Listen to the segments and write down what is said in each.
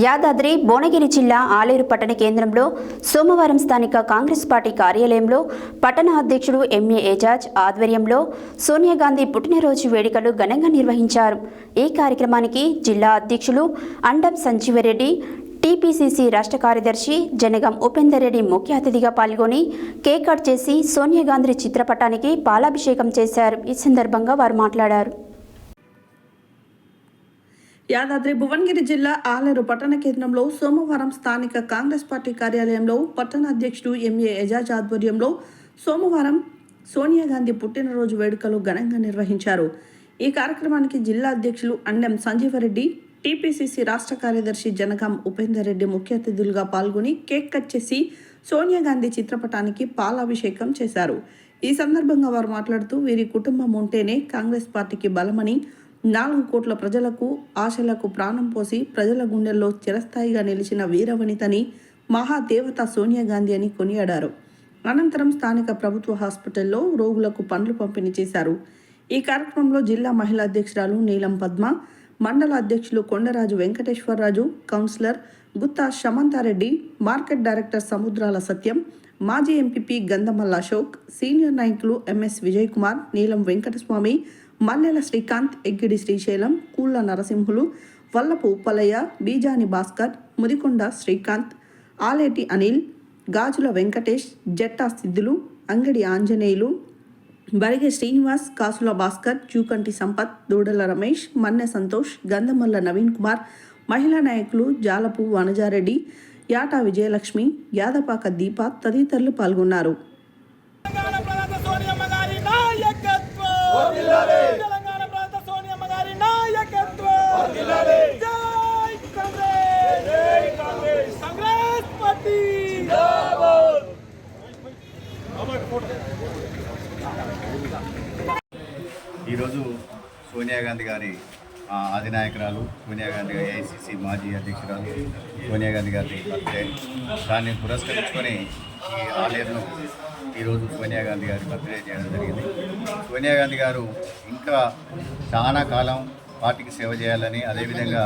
యాదాద్రి భువనగిరి జిల్లా ఆలేరు పట్టణ కేంద్రంలో సోమవారం స్థానిక కాంగ్రెస్ పార్టీ కార్యాలయంలో పట్టణ అధ్యక్షుడు ఎంఏ ఏజాజ్ ఆధ్వర్యంలో సోనియా గాంధీ పుట్టినరోజు వేడుకలు ఘనంగా నిర్వహించారు. ఈ కార్యక్రమానికి జిల్లా అధ్యక్షులు అండం సంజీవరెడ్డి టీపీసీసీ రాష్ట్ర కార్యదర్శి జనగం ఉపేందర్ రెడ్డి ముఖ్య అతిథిగా పాల్గొని కేక్ కట్ చేసి సోనియా గాంధీ చిత్రపటానికి పాలాభిషేకం చేశారు. ఈ సందర్భంగా వారు మాట్లాడారు. యాదాద్రి భువనగిరి జిల్లా ఆలేరు పట్టణ కేంద్రంలో సోమవారం స్థానిక కాంగ్రెస్ పార్టీ కార్యాలయంలో పట్టణ అధ్యక్షుడు ఎంఏ ఎజాజ్ ఆధ్వర్యంలో సోమవారం సోనియా గాంధీ పుట్టినరోజు వేడుకలు ఘనంగా నిర్వహించారు. ఈ కార్యక్రమానికి జిల్లా అధ్యక్షులు అండెం సంజీవరెడ్డి టీపీసీసీ రాష్ట్ర కార్యదర్శి జనగాం ఉపేందర్ రెడ్డి ముఖ్య అతిథులుగా పాల్గొని కేక్ కట్ చేసి సోనియా గాంధీ చిత్రపటానికి పాలాభిషేకం చేశారు. ఈ సందర్భంగా వారు మాట్లాడుతూ వీరి కుటుంబం ఉంటేనే కాంగ్రెస్ పార్టీకి బలమని నాలుగు కోట్ల ప్రజలకు ఆశలకు ప్రాణం పోసి ప్రజల గుండెల్లో చిరస్థాయిగా నిలిచిన వీరవనితని మహాదేవత సోనియా గాంధీ అని కొనియాడారు. అనంతరం స్థానిక ప్రభుత్వ హాస్పిటల్లో రోగులకు పండ్లు పంపిణీ చేశారు. ఈ కార్యక్రమంలో జిల్లా మహిళా అధ్యక్షురాలు నీలం పద్మ మండల అధ్యక్షులు Kondaraju Venkateswararaju councillor Gutta Samantha Reddy market director Samudrala Satyam మాజీ ఎంపీపీ గంధమల్ల అశోక్ సీనియర్ నాయకులు ఎంఎస్ విజయ్ కుమార్ నీలం వెంకటస్వామి మల్లెల శ్రీకాంత్ ఎగ్గిడి శ్రీశైలం కూళ్ళ నరసింహులు వల్లపు ఉప్పలయ్య బీజాని భాస్కర్ ముదికొండ శ్రీకాంత్ ఆలేటి అనిల్ గాజుల వెంకటేష్ జట్టా సిద్ధులు అంగడి ఆంజనేయులు బరిగె శ్రీనివాస్ కాసుల భాస్కర్ చూకంటి సంపత్ దూడల రమేష్ మన్నె సంతోష్ గంధమల్ల నవీన్ కుమార్ మహిళా నాయకులు జాలపు వనజారెడ్డి యాటా విజయలక్ష్మి యాదపాక దీప తదితరులు పాల్గొన్నారు తెలంగాణ ప్రాంత సోనియమ్మ గారి నాయకత్వం తెలంగాణ ప్రాంత సోనియమ్మ గారి నాయకత్వం జై కాంగ్రెస్ జై కాంగ్రెస్ కాంగ్రెస్ పార్టీ ఈరోజు సోనియా గాంధీ గారి అధినాయకురాలు సోనియా గాంధీ గారి ఏఐసిసి మాజీ అధ్యక్షురాలు సోనియా గాంధీ గారి బర్త్డే. దాన్ని పురస్కరించుకొని ఈ ఆలయంలో ఈరోజు సోనియా గాంధీ గారి బర్త్డే చేయడం జరిగింది. సోనియా గాంధీ గారు ఇంకా చాలా కాలం పార్టీకి సేవ చేయాలని అదేవిధంగా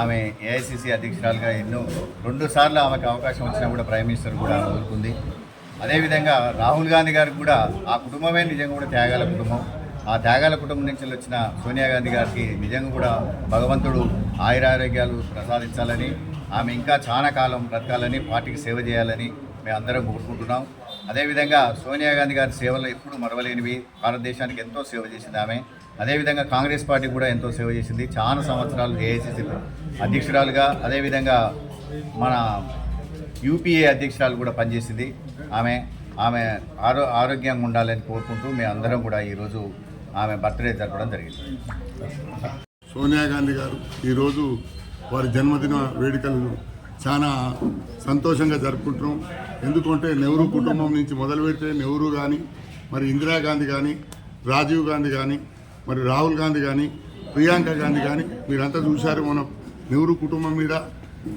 ఆమె ఏఐసిసి అధ్యక్షురాలుగా ఎన్నో రెండు సార్లు ఆమెకు అవకాశం వచ్చినా కూడా ప్రైమ్ మినిస్టర్ కూడా కోరుకుంది అదేవిధంగా రాహుల్ గాంధీ గారికి కూడా ఆ కుటుంబమే నిజంగా కూడా త్యాగాల కుటుంబం. ఆ త్యాగాల కుటుంబం నుంచి వచ్చిన సోనియా గాంధీ గారికి నిజంగా కూడా భగవంతుడు ఆయురారోగ్యాలు ప్రసాదించాలని ఆమె ఇంకా చాలా కాలం బ్రతకాలని పార్టీకి సేవ చేయాలని మేము అందరం కోరుకుంటున్నాం. అదేవిధంగా సోనియా గాంధీ గారి సేవలు ఎప్పుడు మరవలేనివి భారతదేశానికి ఎంతో సేవ చేసింది ఆమె. అదేవిధంగా కాంగ్రెస్ పార్టీ కూడా ఎంతో సేవ చేసింది. చాలా సంవత్సరాలు ఏఐసిసి అధ్యక్షురాలుగా అదేవిధంగా మన యూపీఏ అధ్యక్షురాలు కూడా పనిచేసింది. ఆమె ఆమె ఆరో ఆరోగ్యంగా ఉండాలని కోరుకుంటూ మేము అందరం కూడా ఈరోజు ఆమె బర్త్డే జరపడం జరిగింది. సోనియా గాంధీ గారు ఈరోజు వారి జన్మదిన వేడుకలను చాలా సంతోషంగా జరుపుకుంటున్నాం. ఎందుకంటే నెహ్రూ కుటుంబం నుంచి మొదలు పెడితే నెహ్రూ కానీ మరి ఇందిరాగాంధీ కానీ రాజీవ్ గాంధీ కానీ మరి రాహుల్ గాంధీ కానీ ప్రియాంక గాంధీ కానీ మీరంతా చూశారు మన నెహ్రూ కుటుంబం మీద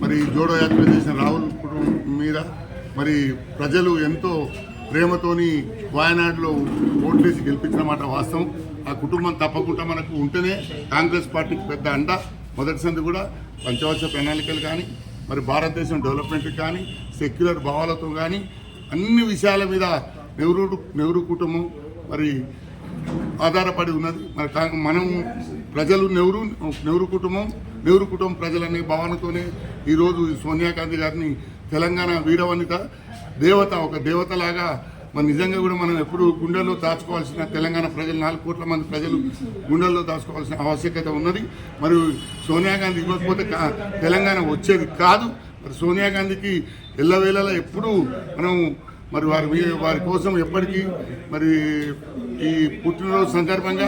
మరి జోడో యాత్ర చేసిన రాహుల్ కుటుంబం మీద మరి ప్రజలు ఎంతో ప్రేమతోని వాయనాడులో ఓట్లేసి గెలిపించిన మాట వాస్తవం. ఆ కుటుంబం తప్పకుండా మనకు ఉంటేనే కాంగ్రెస్ పార్టీకి పెద్ద అండ. మొదటి సంది కూడా పంచవర్ష ప్రణాళికలు కానీ మరి భారతదేశం డెవలప్మెంట్ కానీ సెక్యులర్ భావాలతో కానీ అన్ని విషయాల మీద నెహ్రూ నెహ్రూ కుటుంబం మరి ఆధారపడి ఉన్నది. మరి మనం ప్రజలు నెహ్రూ నెహ్రూ కుటుంబం నెహ్రూ కుటుంబం ప్రజలనే భావనతోనే ఈరోజు సోనియా గాంధీ గారిని తెలంగాణ వీరవనిత దేవత ఒక దేవతలాగా మరి నిజంగా కూడా మనం ఎప్పుడు గుండెల్లో దాచుకోవాల్సిన తెలంగాణ ప్రజలు నాలుగు కోట్ల మంది ప్రజలు గుండెల్లో దాచుకోవాల్సిన ఆవశ్యకత ఉన్నది. మరియు సోనియా గాంధీ ఇవ్వకపోతే తెలంగాణ వచ్చేది కాదు. మరి సోనియా గాంధీకి ఎల్లవేళలా ఎప్పుడూ మనం మరి వారి వారి కోసం ఎప్పటికీ మరి ఈ పుట్టినరోజు సందర్భంగా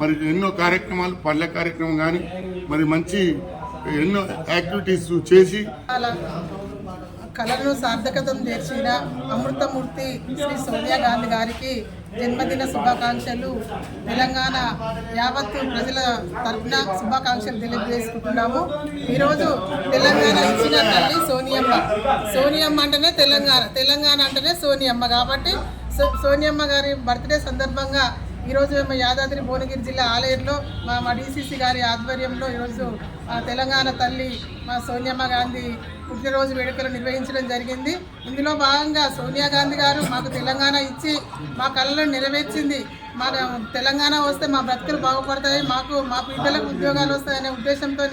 మరి ఎన్నో కార్యక్రమాలు పల్లె కార్యక్రమం కానీ మరి మంచి ఎన్నో యాక్టివిటీస్ చేసి కళలను సార్థకతం చేసిన అమృతమూర్తి శ్రీ సోనియా గాంధీ గారికి జన్మదిన శుభాకాంక్షలు. తెలంగాణ యావత్తు ప్రజల తరఫున శుభాకాంక్షలు తెలియజేసుకుంటున్నాము. ఈరోజు తెలంగాణ ఇచ్చిన తల్లి సోనియమ్మ. సోనియమ్మ అంటేనే తెలంగాణ తెలంగాణ అంటేనే సోనియమ్మ కాబట్టి సో- సోనియమ్మ గారి బర్త్డే సందర్భంగా ఈరోజు మా యాదాద్రి భువనగిరి జిల్లా ఆలయంలో మా మా డీసీసీ గారి ఆధ్వర్యంలో ఈరోజు ఆ తెలంగాణ తల్లి మా సోనియమ్మ గాంధీ పుట్టినరోజు వేడుకలు నిర్వహించడం జరిగింది. ఇందులో భాగంగా సోనియా గాంధీ గారు మాకు తెలంగాణ ఇచ్చి మా కళలను నెరవేర్చింది. మా తెలంగాణ వస్తే మా బ్రతుకులు బాగుపడతాయి మాకు మా బిడ్డలకు ఉద్యోగాలు వస్తాయనే ఉద్దేశంతో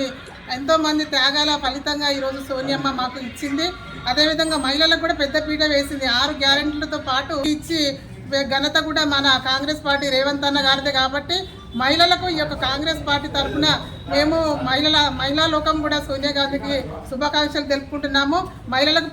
ఎంతోమంది త్యాగాల ఫలితంగా ఈరోజు సోనియమ్మ మాకు ఇచ్చింది. అదేవిధంగా మహిళలకు కూడా పెద్ద పీట వేసింది. ఆరు గ్యారెంటీలతో పాటు ఇచ్చి ఘనత కూడా మన కాంగ్రెస్ పార్టీ రేవంత్ అన్న గారిదే కాబట్టి మహిళలకు ఈ యొక్క కాంగ్రెస్ పార్టీ తరఫున మేము మహిళల మహిళా లోకం కూడా సోనియా గాంధీకి శుభాకాంక్షలు తెలుపుకుంటున్నాము. మహిళలకు